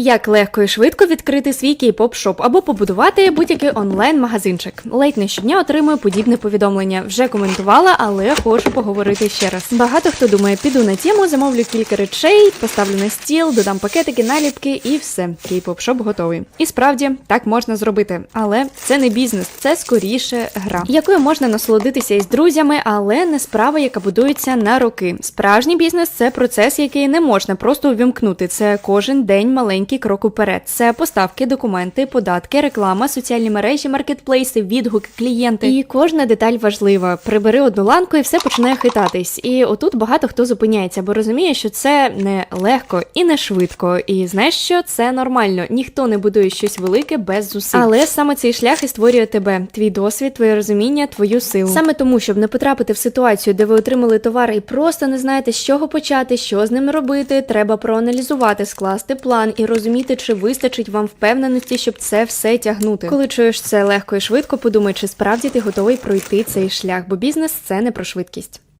Як легко і швидко відкрити свій кей-поп шоп або побудувати будь-який онлайн-магазинчик. Ледь не щодня отримую подібне повідомлення. Вже коментувала, але хочу поговорити ще раз. Багато хто думає, піду на тему, замовлю кілька речей, поставлю на стіл, додам пакетики, наліпки і все. Кей-поп шоп готовий. І справді так можна зробити, але це не бізнес, це скоріше гра, якою можна насолодитися із друзями, але не справа, яка будується на роки. Справжній бізнес це процес, який не можна просто увімкнути. Це кожен день маленький крок уперед. Це поставки, документи, податки, реклама, соціальні мережі, маркетплейси, відгуки, клієнти. І кожна деталь важлива. Прибери одну ланку і все починає хитатись. І отут багато хто зупиняється, бо розуміє, що це не легко і не швидко. І знаєш що? Це нормально. Ніхто не будує щось велике без зусиль. Але саме цей шлях і створює тебе, твій досвід, твоє розуміння, твою силу. Саме тому, щоб не потрапити в ситуацію, де ви отримали товар і просто не знаєте, з чого почати, що з ним робити, треба проаналізувати, скласти план і розуміти, чи вистачить вам впевненості, щоб це все тягнути. Коли чуєш це легко і швидко, подумай, чи справді ти готовий пройти цей шлях, бо бізнес це не про швидкість.